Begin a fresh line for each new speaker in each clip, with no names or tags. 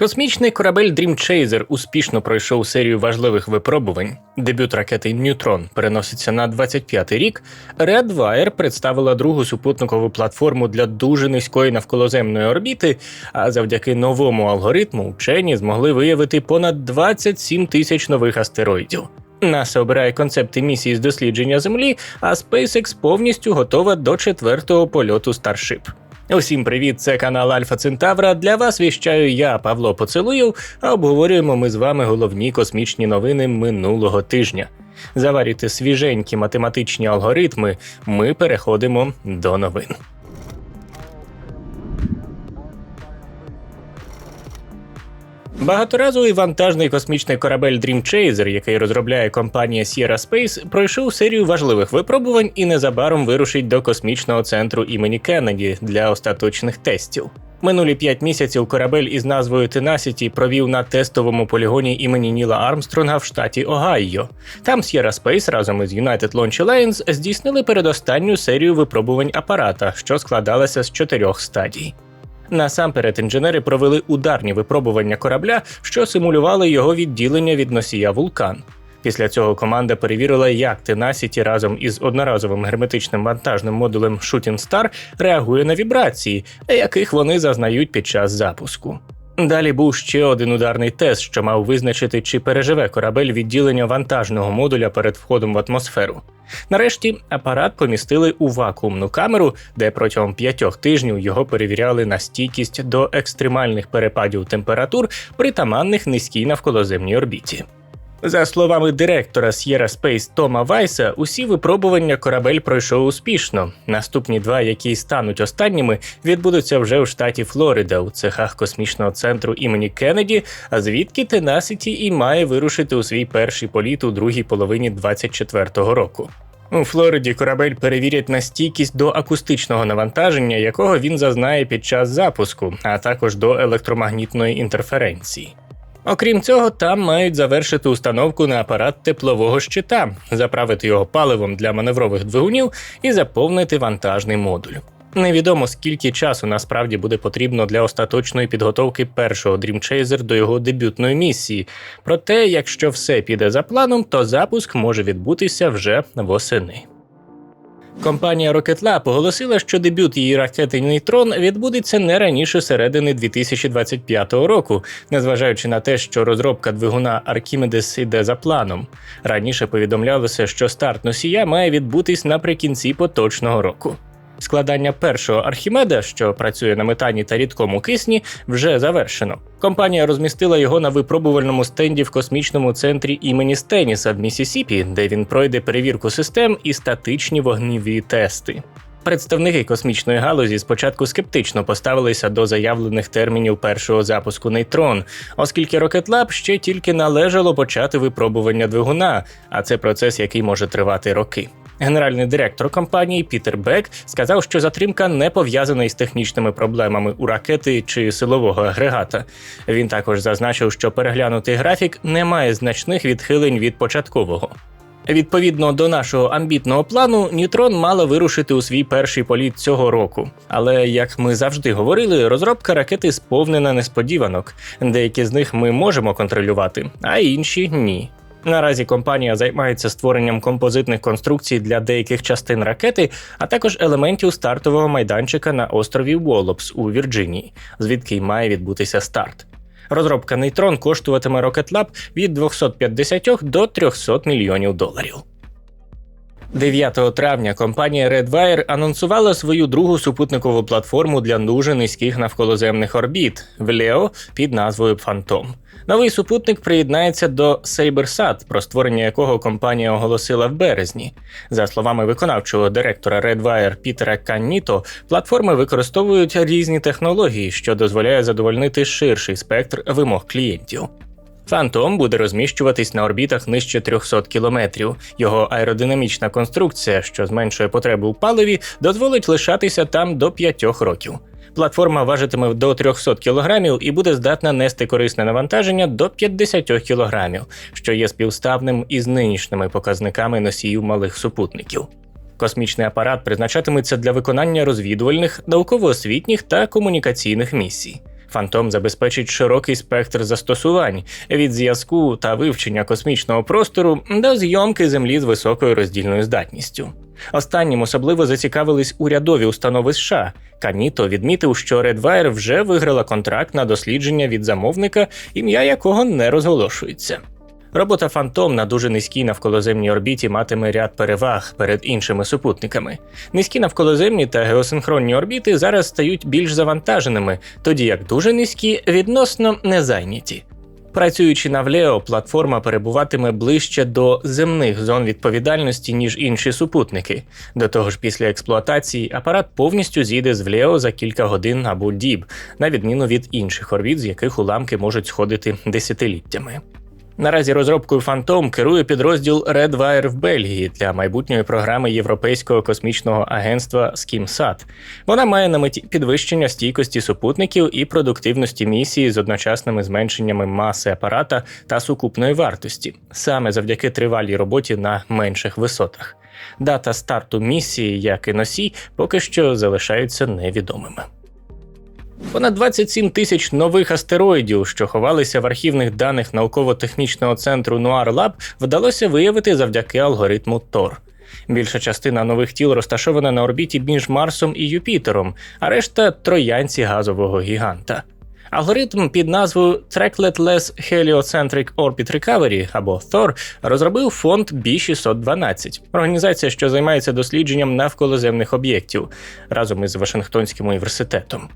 Космічний корабель Dream Chaser успішно пройшов серію важливих випробувань. Дебют ракети Ньютрон переноситься на 25-й рік. Redwire представила другу супутникову платформу для дуже низької навколоземної орбіти. А завдяки новому алгоритму вчені змогли виявити понад 27 тисяч нових астероїдів. НАСА обирає концепти місії з дослідження Землі, а SpaceX повністю готова до четвертого польоту Starship. Усім привіт, це канал Альфа Центавра. Для вас віщаю я, Павло Поцелуєв, а обговорюємо ми з вами головні космічні новини минулого тижня. Заварюйте свіженькі математичні алгоритми. Ми переходимо до новин. Багаторазовий вантажний космічний корабель Dream Chaser, який розробляє компанія Sierra Space, пройшов серію важливих випробувань і незабаром вирушить до космічного центру імені Кеннеді для остаточних тестів. Минулі п'ять місяців корабель із назвою Tenacity провів на тестовому полігоні імені Ніла Армстронга в штаті Огайо. Там Sierra Space разом із United Launch Alliance здійснили передостанню серію випробувань апарата, що складалася з чотирьох стадій. Насамперед інженери провели ударні випробування корабля, що симулювали його відділення від носія вулкан. Після цього команда перевірила, як Тенасіті разом із одноразовим герметичним вантажним модулем Shooting Star реагує на вібрації, яких вони зазнають під час запуску. Далі був ще один ударний тест, що мав визначити, чи переживе корабель відділення вантажного модуля перед входом в атмосферу. Нарешті апарат помістили у вакуумну камеру, де протягом п'ятьох тижнів його перевіряли на стійкість до екстремальних перепадів температур, притаманних низькій навколоземній орбіті. За словами директора Sierra Space Тома Вайса, усі випробування корабель пройшов успішно. Наступні два, які стануть останніми, відбудуться вже у штаті Флорида у цехах космічного центру імені Кеннеді, а звідки Tenacity і має вирушити у свій перший політ у другій половині 24-го року. У Флориді корабель перевірять на стійкість до акустичного навантаження, якого він зазнає під час запуску, а також до електромагнітної інтерференції. Окрім цього, там мають завершити установку на апарат теплового щита, заправити його паливом для маневрових двигунів і заповнити вантажний модуль. Невідомо скільки часу насправді буде потрібно для остаточної підготовки першого Dream Chaser до його дебютної місії. Проте, якщо все піде за планом, то запуск може відбутися вже восени. Компанія Rocket Lab оголосила, що дебют її ракети Нейтрон відбудеться не раніше середини 2025 року, незважаючи на те, що розробка двигуна Archimedes іде за планом. Раніше повідомлялося, що старт носія має відбутись наприкінці поточного року. Складання першого Архімеда, що працює на метані та рідкому кисні, вже завершено. Компанія розмістила його на випробувальному стенді в космічному центрі імені Стеніса в Місісіпі, де він пройде перевірку систем і статичні вогніві тести. Представники космічної галузі спочатку скептично поставилися до заявлених термінів першого запуску нейтрон, оскільки Rocket Lab ще тільки належало почати випробування двигуна, а це процес, який може тривати роки. Генеральний директор компанії Пітер Бек сказав, що затримка не пов'язана із технічними проблемами у ракети чи силового агрегата. Він також зазначив, що переглянутий графік не має значних відхилень від початкового. Відповідно до нашого амбітного плану, Нітрон мала вирушити у свій перший політ цього року. Але як ми завжди говорили, розробка ракети сповнена несподіванок. Деякі з них ми можемо контролювати, а інші ні. Наразі компанія займається створенням композитних конструкцій для деяких частин ракети, а також елементів стартового майданчика на острові Уоллопс у Вірджинії, звідки й має відбутися старт. Розробка нейтрон коштуватиме Lab від 250 до 300 мільйонів доларів. 9 травня компанія Redwire анонсувала свою другу супутникову платформу для дуже низьких навколоземних орбіт VLEO під назвою Phantom. Новий супутник приєднається до SaberSat, про створення якого компанія оголосила в березні. За словами виконавчого директора Redwire Пітера Канніто, платформи використовують різні технології, що дозволяє задовольнити ширший спектр вимог клієнтів. Фантом буде розміщуватись на орбітах нижче 300 кілометрів. Його аеродинамічна конструкція, що зменшує потребу у паливі, дозволить лишатися там до 5 років. Платформа важитиме до 300 кг і буде здатна нести корисне навантаження до 50 кг, що є співставним із нинішніми показниками носіїв малих супутників. Космічний апарат призначатиметься для виконання розвідувальних, науково-освітніх та комунікаційних місій. Фантом забезпечить широкий спектр застосувань від зв'язку та вивчення космічного простору до зйомки Землі з високою роздільною здатністю. Останнім особливо зацікавились урядові установи США. Каніто відмітив, що Redwire вже виграла контракт на дослідження від замовника, ім'я якого не розголошується. Робота Фантом на дуже низькій навколоземній орбіті матиме ряд переваг перед іншими супутниками. Низькі навколоземні та геосинхронні орбіти зараз стають більш завантаженими, тоді як дуже низькі відносно незайняті. Працюючи на Влео, платформа перебуватиме ближче до земних зон відповідальності, ніж інші супутники. До того ж, після експлуатації апарат повністю зійде з Влео за кілька годин або діб, на відміну від інших орбіт, з яких уламки можуть сходити десятиліттями. Наразі розробкою Phantom керує підрозділ Redwire в Бельгії для майбутньої програми Європейського космічного агентства SkimSat. Вона має на меті підвищення стійкості супутників і продуктивності місії з одночасними зменшеннями маси апарата та сукупної вартості, саме завдяки тривалій роботі на менших висотах. Дата старту місії, як і носій, поки що залишаються невідомими. Понад 27 тисяч нових астероїдів, що ховалися в архівних даних науково-технічного центру Нуар Лаб, вдалося виявити завдяки алгоритму Тор. Більша частина нових тіл розташована на орбіті між Марсом і Юпітером, а решта троянці газового гіганта. Алгоритм під назвою Tracklet Less Heliocentric Orbit Recovery або THOR розробив фонд B612, організація, що займається дослідженням навколоземних об'єктів разом із Вашингтонським університетом.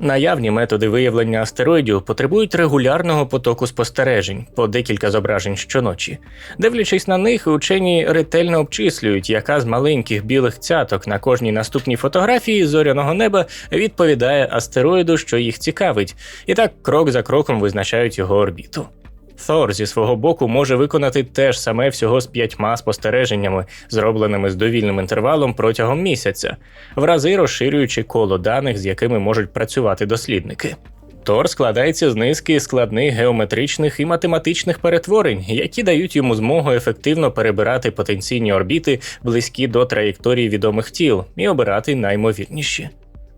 Наявні методи виявлення астероїдів потребують регулярного потоку спостережень по декілька зображень щоночі. Дивлячись на них, учені ретельно обчислюють, яка з маленьких білих цяток на кожній наступній фотографії зоряного неба відповідає астероїду, що їх цікавить, і так крок за кроком визначають його орбіту. Thor зі свого боку може виконати те ж саме всього з п'ятьма спостереженнями, зробленими з довільним інтервалом протягом місяця, в рази розширюючи коло даних, з якими можуть працювати дослідники. Тор складається з низки складних геометричних і математичних перетворень, які дають йому змогу ефективно перебирати потенційні орбіти близькі до траєкторії відомих тіл і обирати наймовірніші.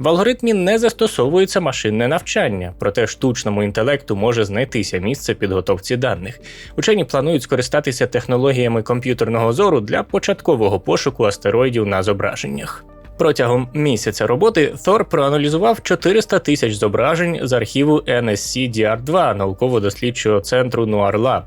В алгоритмі не застосовується машинне навчання, проте штучному інтелекту може знайтися місце підготовці даних. Учені планують скористатися технологіями комп'ютерного зору для початкового пошуку астероїдів на зображеннях. Протягом місяця роботи Thor проаналізував 400 тисяч зображень з архіву NSC DR2 науково-дослідчого центру Noir Lab.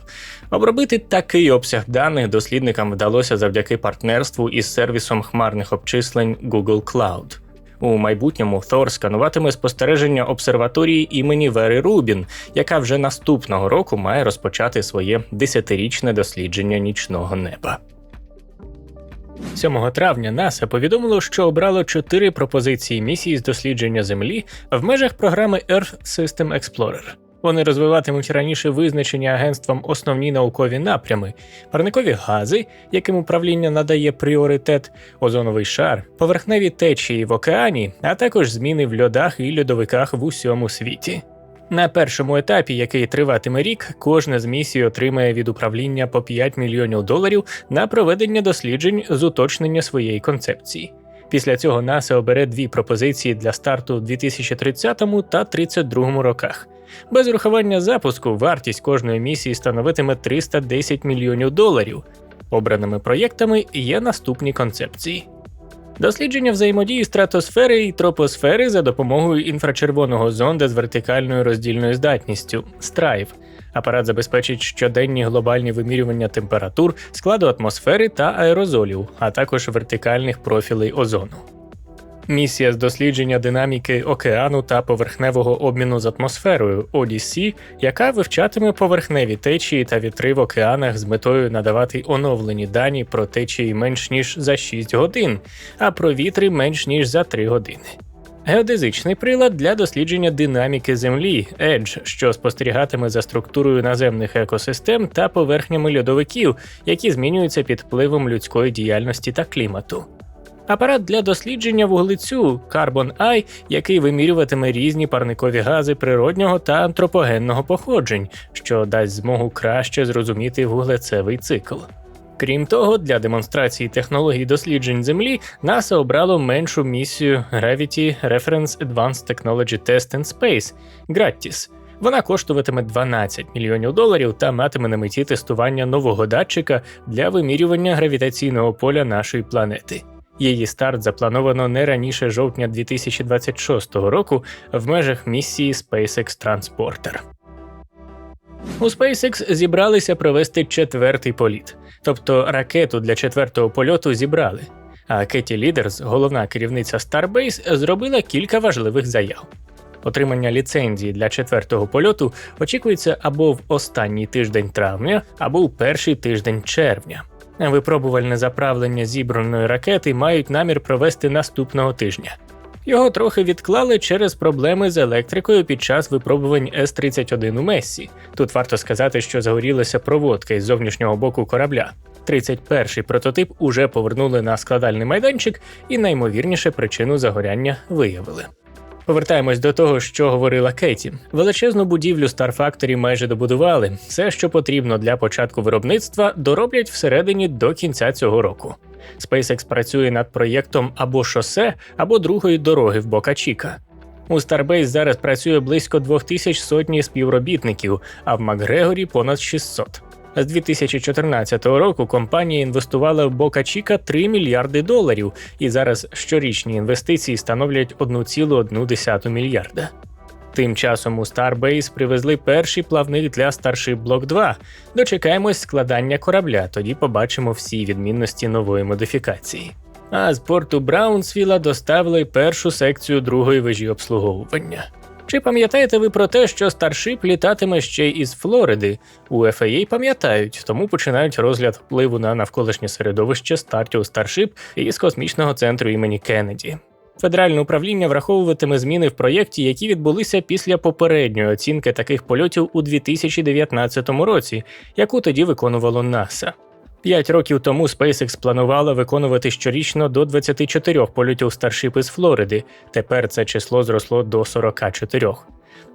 Обробити такий обсяг даних дослідникам вдалося завдяки партнерству із сервісом хмарних обчислень Google Cloud. У майбутньому Thor скануватиме спостереження обсерваторії імені Вери Рубін, яка вже наступного року має розпочати своє десятирічне дослідження нічного неба. 7 травня НАСА повідомило, що обрало чотири пропозиції місії з дослідження Землі в межах програми Earth System Explorer. Вони розвиватимуть раніше визначені агентством основні наукові напрями, парникові гази, яким управління надає пріоритет, озоновий шар, поверхневі течії в океані, а також зміни в льодах і льодовиках в усьому світі. На першому етапі, який триватиме рік, кожна з місій отримає від управління по 5 мільйонів доларів на проведення досліджень з уточнення своєї концепції. Після цього НАСА обере дві пропозиції для старту у 2030 та 2032 роках. Без урахування запуску вартість кожної місії становитиме 310 мільйонів доларів. Обраними проєктами є наступні концепції. Дослідження взаємодії стратосфери і тропосфери за допомогою інфрачервоного зонда з вертикальною роздільною здатністю STRIVE. Апарат забезпечить щоденні глобальні вимірювання температур, складу атмосфери та аерозолів, а також вертикальних профілей озону. Місія з дослідження динаміки океану та поверхневого обміну з атмосферою ODC, яка вивчатиме поверхневі течії та вітри в океанах з метою надавати оновлені дані про течії менш ніж за 6 годин, а про вітри менш ніж за 3 години. Геодезичний прилад для дослідження динаміки Землі EDGE, що спостерігатиме за структурою наземних екосистем та поверхнями льодовиків, які змінюються під впливом людської діяльності та клімату. Апарат для дослідження вуглецю Carbon Eye, який вимірюватиме різні парникові гази природнього та антропогенного походжень, що дасть змогу краще зрозуміти вуглецевий цикл. Крім того, для демонстрації технологій досліджень Землі НАСА обрало меншу місію Gravity Reference Advanced Technology Test in Space GRATIS. Вона коштуватиме 12 мільйонів доларів та матиме на меті тестування нового датчика для вимірювання гравітаційного поля нашої планети. Її старт заплановано не раніше жовтня 2026 року в межах місії SpaceX Transporter. У SpaceX зібралися провести четвертий політ, тобто ракету для четвертого польоту зібрали. А Кеті Лідерс, головна керівниця Starbase, зробила кілька важливих заяв. Отримання ліцензії для четвертого польоту очікується або в останній тиждень травня, або у перший тиждень червня. Випробувальне заправлення зібраної ракети мають намір провести наступного тижня. Його трохи відклали через проблеми з електрикою під час випробувань С-31 у Мессі. Тут варто сказати, що загорілася проводка із зовнішнього боку корабля. 31-й прототип уже повернули на складальний майданчик, і наймовірніше причину загоряння виявили. Повертаємось до того, що говорила Кейті. Величезну будівлю Star Factory майже добудували. Все, що потрібно для початку виробництва, дороблять всередині до кінця цього року. SpaceX працює над проєктом або шосе, або другої дороги в Бока Чіка. У Starbase зараз працює близько 2000 сотні співробітників, а в Макгрегорі понад 600. З 2014 року компанія інвестувала в Бока Чіка 3 мільярди доларів, і зараз щорічні інвестиції становлять 1,1 мільярда. Тим часом у Starbase привезли перший плавник для Starship Block 2. Дочекаємось складання корабля, тоді побачимо всі відмінності нової модифікації. А з порту Браунсвіла доставили першу секцію другої вежі обслуговування. Чи пам'ятаєте ви про те, що Старшип літатиме ще із Флориди? У FAA пам'ятають, тому починають розгляд впливу на навколишнє середовище стартів Starship із космічного центру імені Кеннеді. Федеральне управління враховуватиме зміни в проєкті, які відбулися після попередньої оцінки таких польотів у 2019 році, яку тоді виконувало НАСА. П'ять років тому SpaceX планувала виконувати щорічно до 24 польотів Starship із Флориди. Тепер це число зросло до 44.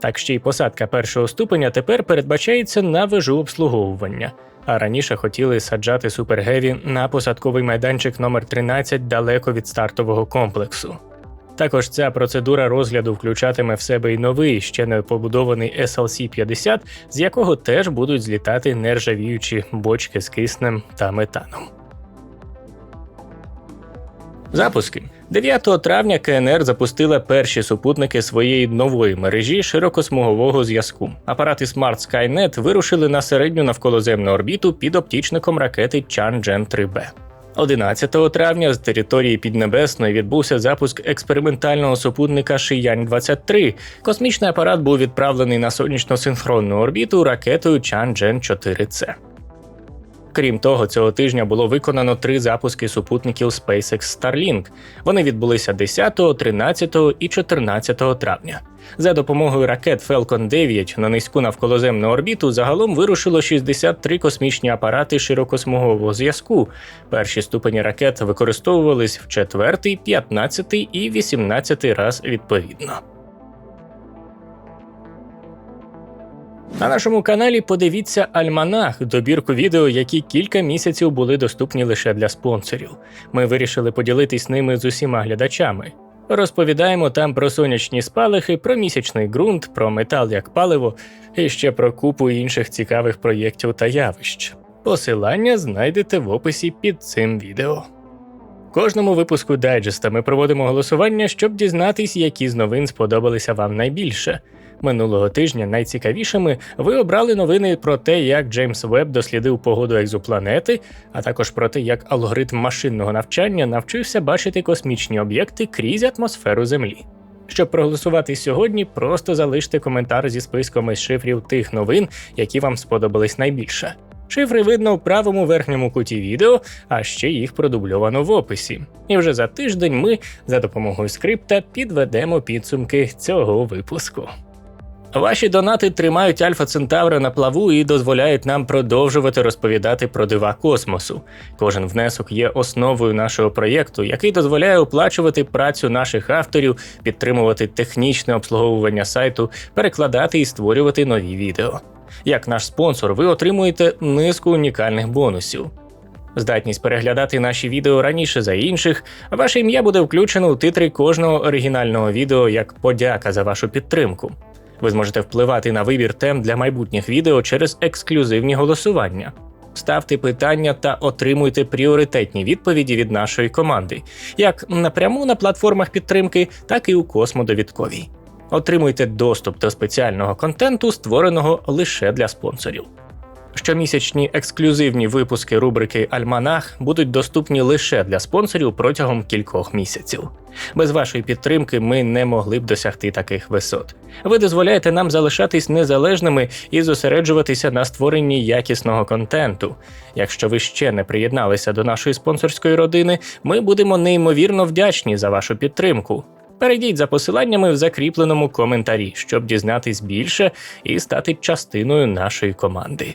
Так ще й посадка першого ступеня тепер передбачається на вежу обслуговування. А раніше хотіли саджати Супергеві на посадковий майданчик номер 13 далеко від стартового комплексу. Також ця процедура розгляду включатиме в себе й новий, ще не побудований SLC-50, з якого теж будуть злітати нержавіючі бочки з киснем та метаном. Запуски 9 травня КНР запустила перші супутники своєї нової мережі широкосмугового зв'язку. Апарати Smart Skynet вирушили на середню навколоземну орбіту під оптічником ракети Чанчжен 3Б. 11 травня з території Піднебесної відбувся запуск експериментального супутника Шиянь 23 Космічний апарат був відправлений на сонячно-синхронну орбіту ракетою Чанчжен 4 c Крім того, цього тижня було виконано три запуски супутників SpaceX Starlink. Вони відбулися 10, 13 і 14 травня. За допомогою ракет Falcon 9 на низьку навколоземну орбіту загалом вирушило 63 космічні апарати широкосмугового зв'язку. Перші ступені ракет використовувались в 4, 15 і 18 раз відповідно. На нашому каналі подивіться Альманах, добірку відео, які кілька місяців були доступні лише для спонсорів. Ми вирішили поділитись ними з усіма глядачами. Розповідаємо там про сонячні спалахи, про місячний ґрунт, про метал як паливо і ще про купу інших цікавих проєктів та явищ. Посилання знайдете в описі під цим відео. Кожному випуску дайджеста ми проводимо голосування, щоб дізнатись, які з новин сподобалися вам найбільше. Минулого тижня найцікавішими ви обрали новини про те, як Джеймс Веб дослідив погоду екзопланети, а також про те, як алгоритм машинного навчання навчився бачити космічні об'єкти крізь атмосферу Землі. Щоб проголосувати сьогодні, просто залиште коментар зі списком із шифрів тих новин, які вам сподобались найбільше. Шифри видно в правому верхньому куті відео, а ще їх продубльовано в описі. І вже за тиждень ми за допомогою скрипта підведемо підсумки цього випуску. Ваші донати тримають Альфа Центавра на плаву і дозволяють нам продовжувати розповідати про дива космосу. Кожен внесок є основою нашого проєкту, який дозволяє оплачувати працю наших авторів, підтримувати технічне обслуговування сайту, перекладати і створювати нові відео. Як наш спонсор, ви отримуєте низку унікальних бонусів. Здатність переглядати наші відео раніше за інших, ваше ім'я буде включено у титри кожного оригінального відео як подяка за вашу підтримку. Ви зможете впливати на вибір тем для майбутніх відео через ексклюзивні голосування. Ставте питання та отримуйте пріоритетні відповіді від нашої команди, як напряму на платформах підтримки, так і у Космодовідковій. Отримуйте доступ до спеціального контенту, створеного лише для спонсорів. Щомісячні ексклюзивні випуски рубрики Альманах будуть доступні лише для спонсорів протягом кількох місяців. Без вашої підтримки ми не могли б досягти таких висот. Ви дозволяєте нам залишатись незалежними і зосереджуватися на створенні якісного контенту. Якщо ви ще не приєдналися до нашої спонсорської родини, ми будемо неймовірно вдячні за вашу підтримку. Перейдіть за посиланнями в закріпленому коментарі, щоб дізнатись більше і стати частиною нашої команди.